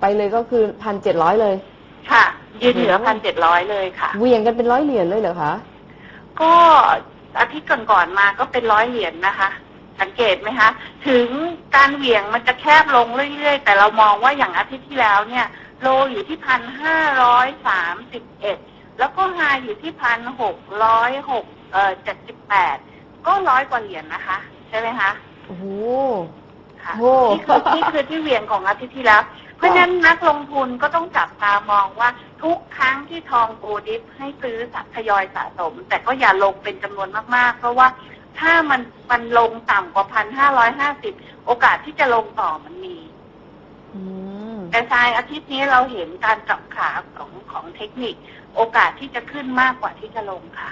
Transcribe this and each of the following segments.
ไปเลยก็คือพันเจ็ดร้อยเลย ค่ะ ยืนเหนือโอ้พันเจ็ดร้อยเลยค่ะเหวี่ยงกันเป็นร้อยเหรียญเลยเหรอคะ ก็อาทิตย์ก่อนๆมาก็เป็นร้อยเหรียญนะคะ สังเกตไหมคะ ถึงการเหวี่ยงมันจะแคบลงเรื่อยๆ แต่เรามองว่าอย่างอาทิตย์ที่แล้วเนี่ย โลอยู่ที่พันห้าร้อยสามสิบเอ็ดแล้วก็ไฮอยู่ที่พันหกร้อยหกเอ่อเจ็ดสิบแปดก็ร้อยกว่าเหรียญนะคะ ใช่ไหมคะ โอ้โห ค่ะโอ้ นี่คือนี่คือที่เหวี่ยงของอาทิตย์ที่แล้ว เพราะฉะนั้นนักลงทุนก็ต้องจับตามองว่าทุกครั้งที่ทองโกลดิฟให้ซื้อทยอยสะสม แต่ก็อย่าลงเป็นจำนวนมากๆ เพราะว่าถ้ามันมันลงต่ำกว่าพันห้าร้อยห้าสิบโอกาสที่จะลงต่อมันมีอืมแต่ทรายอาทิตย์นี้เราเห็นการกลับขาของของเทคนิค โอกาสที่จะขึ้นมากกว่าที่จะลงค่ะ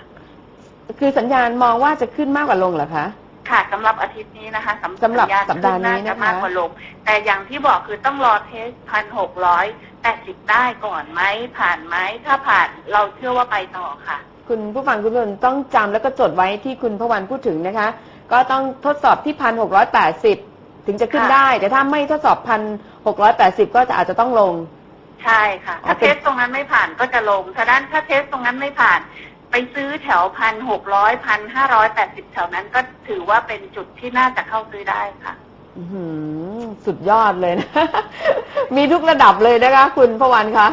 คือสัญญาณมองว่าจะขึ้นมากกว่าลงเหรอคะ ค่ะสำหรับอาทิตย์นี้นะคะสำสำหรับญญณสัปดาห์นี้ขึ้นะคะ มากกว่าลง แต่อย่างที่บอกคือต้องรอเทสพันหกร้อยแปดสิบได้ก่อนไหมผ่านไหมถ้าผ่านเราเชื่อว่าไปต่อค่ะ คุณผู้ฟังคุณผู้ชมต้องจำแล้วก็จดไว้ที่คุณพวันพูดถึงนะคะ ก็ต้องทดสอบที่พันหกร้อยแปดสิบถึงจะขึ้นค่ะ ได้ แต่ถ้าไม่ทดสอบพันหกร้อยแปดสิบก็จะอาจจะต้องลง ใช่ค่ะ อ๋อถ้าเป็เทนสตรงนั้นไม่ผ่านก็จะลงถ้าด้านถ้าเทสตรงนั้นไม่ผ่าน ไปซื้อแถวพันหกร้อยพันห้าร้อยแปดสิบแถวนั้นก็ถือว่าเป็นจุดที่น่าจะเข้าซื้อได้ค่ะอื้อหือสุดยอดเลยนะ มีทุกระดับเลยนะคะ คุณพวันคะ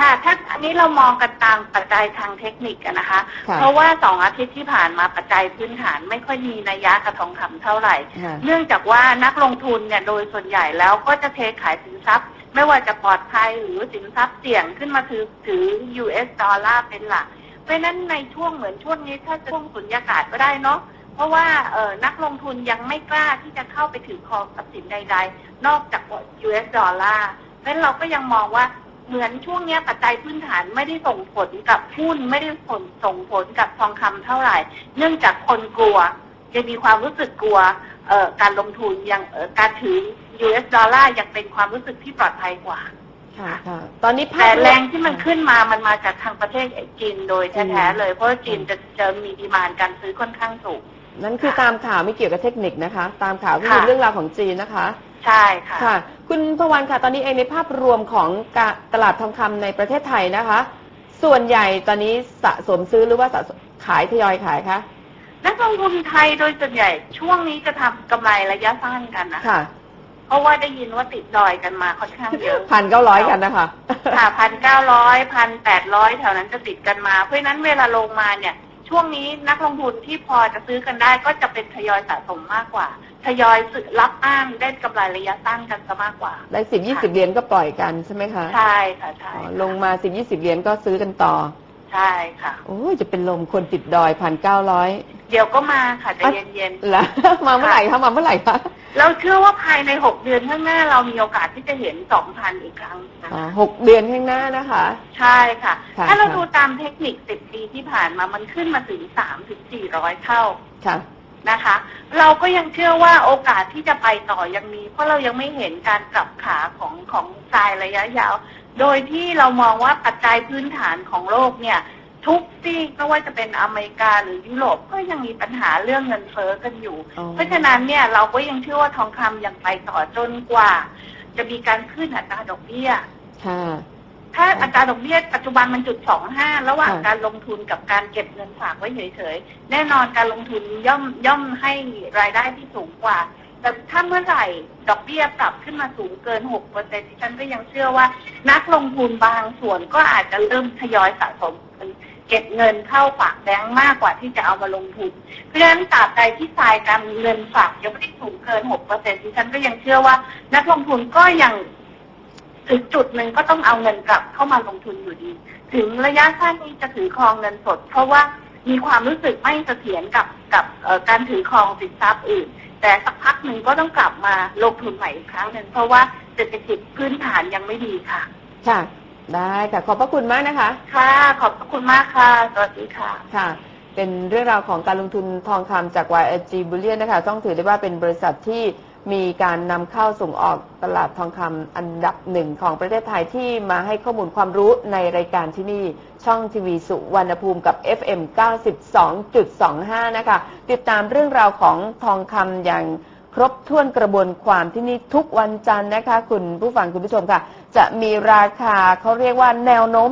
ค่ะ ถ้าอันนี้เรามองกันตามปัจจัยทางเทคนิคอะนะคะ ค่ะเพราะว่าสองอาทิตย์ที่ผ่านมาปัจจัยพื้นฐานไม่ค่อยมีนัยยะกับทองคำเท่าไหร่ ค่ะ เนื่องจากว่านักลงทุนเนี่ยโดยส่วนใหญ่แล้วก็จะเทขายสินทรัพย์ ไม่ว่าจะปลอดภัยหรือสินทรัพย์เสี่ยงขึ้นมาถือถือ US ดอลลาร์เป็นหลัก เพราะฉะนั้นในช่วงเหมือนช่วงนี้ถ้าช่วงสุญญากาศก็ได้เนาะเพราะว่าเออนักลงทุนยังไม่กล้าที่จะเข้าไปถือครองทรัพย์สินใด ๆ นอกจาก US ดอลลาร์เพราะฉะนั้นเราก็ยังมองว่าเหมือนช่วงนี้ปัจจัยพื้นฐานไม่ได้ส่งผลกับหุ้นไม่ได้ผลส่งผลกับทองคำเท่าไหร่ เนื่องจากคนกลัวยังมีความรู้สึกกลัวการลงทุนยังการถือ US ดอลลาร์ยังเป็นความรู้สึกที่ปลอดภัยกว่า ค่ะค่ะตอนนี้ภาแต่พวมแรงที่มันขึ้นมามันมาจากทางประเทศจีนโดยแท้ๆเลย เพราะว่าจีนจะจะมีดีมานด์การซื้อค่อนข้างสูง นั่นคือตามข่าวไม่เกี่ยวกับเทคนิคนะคะ ตามข่าวก็คือค่ะเรื่องราวของจีนนะคะ ใช่ค่ะ ค่ะ คุณพวันค่ะ ตอนนี้เองในภาพรวมของกะตลาดทองคำในประเทศไทยนะคะ ส่วนใหญ่ตอนนี้สะสมซื้อหรือว่าสะสมขายทยอยขายคะนักลงทุนไทยโดยส่วนใหญ่ช่วงนี้จะทำกำไรระยะสั้นกันนะ ค่ะเพ ราะว่าได้ยินว่าติดดอยกันมาค่อนข้างเยอะพันเก้าร้อยกันนะคะค่ะพันเก้าร้อยพันแปดร้อยแถวนั้นจะติดกันมา เพราะฉะนั้นเวลาลงมาเนี่ย ช่วงนี้นักลงทุนที่พอจะซื้อกันได้ก็จะเป็นทยอยสะสมมากกว่า ทยอยซื้อรับอ้างได้กำไรระยะสั้นกันซะมากกว่า ได้สิบยี่สิบเหรียญก็ปล่อยกันใช่ไหมคะใช่ค่ะใช่อ๋อค่ะลงมาสิบยี่สิบเหรียญก็ซื้อกันต่อใช่ค่ะโอ้ยจะเป็นลมคนติดดอยพันเก้าร้อยเดี๋ยวก็มาค่ะใจะเย็นแล้วมาเมื่อไหร่คะมาเมื่อไหร่คะๆ เราเชื่อว่าภายในหกเดือนข้างหน้าเรามีโอกาสที่จะเห็นสองพันอีกครั้งนะอ๋อคะหกเดือนข้างหน้านะคะ ใช่ค่ะ ค่ะ ถ้าเราค่ะดูตามเทคนิคสิบปีที่ผ่านมามันขึ้นมาถึงสามถึงสี่ร้อยเท่าค่ะ นะคะ เราก็ยังเชื่อว่าโอกาสที่จะไปต่อยังมี เพราะเรายังไม่เห็นการกลับขาของของทรายระยะยาว โดยที่เรามองว่าปัจจัยพื้นฐานของโลกเนี่ย ทุกที่ไม่ว่าจะเป็นอเมริกาหรือยุโรปก็ยังมีปัญหาเรื่องเงินเฟ้อกันอยู่ อ๋อ เพราะฉะนั้นเนี่ยเราก็ยังเชื่อว่าทองคำยังไปต่อจนกว่า จะมีการขึ้นอัตราดอกเบี้ย ค่ะ ถ้าอัตราดอกเบี้ยปัจจุบันมันจุดสองห้าระหว่างค่ะ การลงทุนกับการเก็บเงินฝากไว้เฉยๆ แน่นอนการลงทุนย่อมย่อมให้รายได้ที่สูงกว่า แต่ถ้าเมื่อไหร่ดอกเบี้ยปรับขึ้นมาสูงเกินหกเปอร์เซ็นต์ฉันก็ยังเชื่อว่า นักลงทุนบางส่วนก็อาจจะเริ่มทยอยสะสมเเก็บเงินเข้าฝากแบงก์มากกว่าที่จะเอามาลงทุน เพราะฉะนั้นตราบใดที่ทรายการเงินฝากยังไม่ได้สูงเกินหกเปอร์เซ็นต์ฉันก็ยังเชื่อว่า นักลงทุนก็ยังถึงจุดหนึ่งก็ต้องเอาเงินกลับเข้ามาลงทุนอยู่ดี ถึงระยะสั้นนี้จะถือครองเงินสด เพราะว่ามีความรู้สึกไม่เสถียรกับกับการถือครองสินทรัพย์อื่น แต่สักพักหนึ่งก็ต้องกลับมาลงทุนใหม่อีกครั้งหนึ่งเพราะว่าเศรษฐกิจพื้นฐานยังไม่ดีค่ะ ค่ะ ได้ค่ะ ขอบพระคุณมากนะคะ ค่ะ ขอบพระคุณมากค่ะ สวัสดีค่ะ ค่ะ เป็นเรื่องราวของการลงทุนทองคำจาก YG Bullion นะคะ ต้องถือได้ว่าเป็นบริษัทที่มีการนำเข้าส่งออกตลาดทองคำอันดับหนึ่งของประเทศไทยที่มาให้ข้อมูลความรู้ในรายการที่นี่ช่องทีวีสุวรรณภูมิกับ FM 92.25 นะคะ ติดตามเรื่องราวของทองคำอย่าง ครบถ้วนกระบวนความที่นี่ทุกวันจันทร์นะคะ คุณผู้ฟังคุณผู้ชมค่ะ จะมีราคาเขาเรียกว่าแนวโน้ม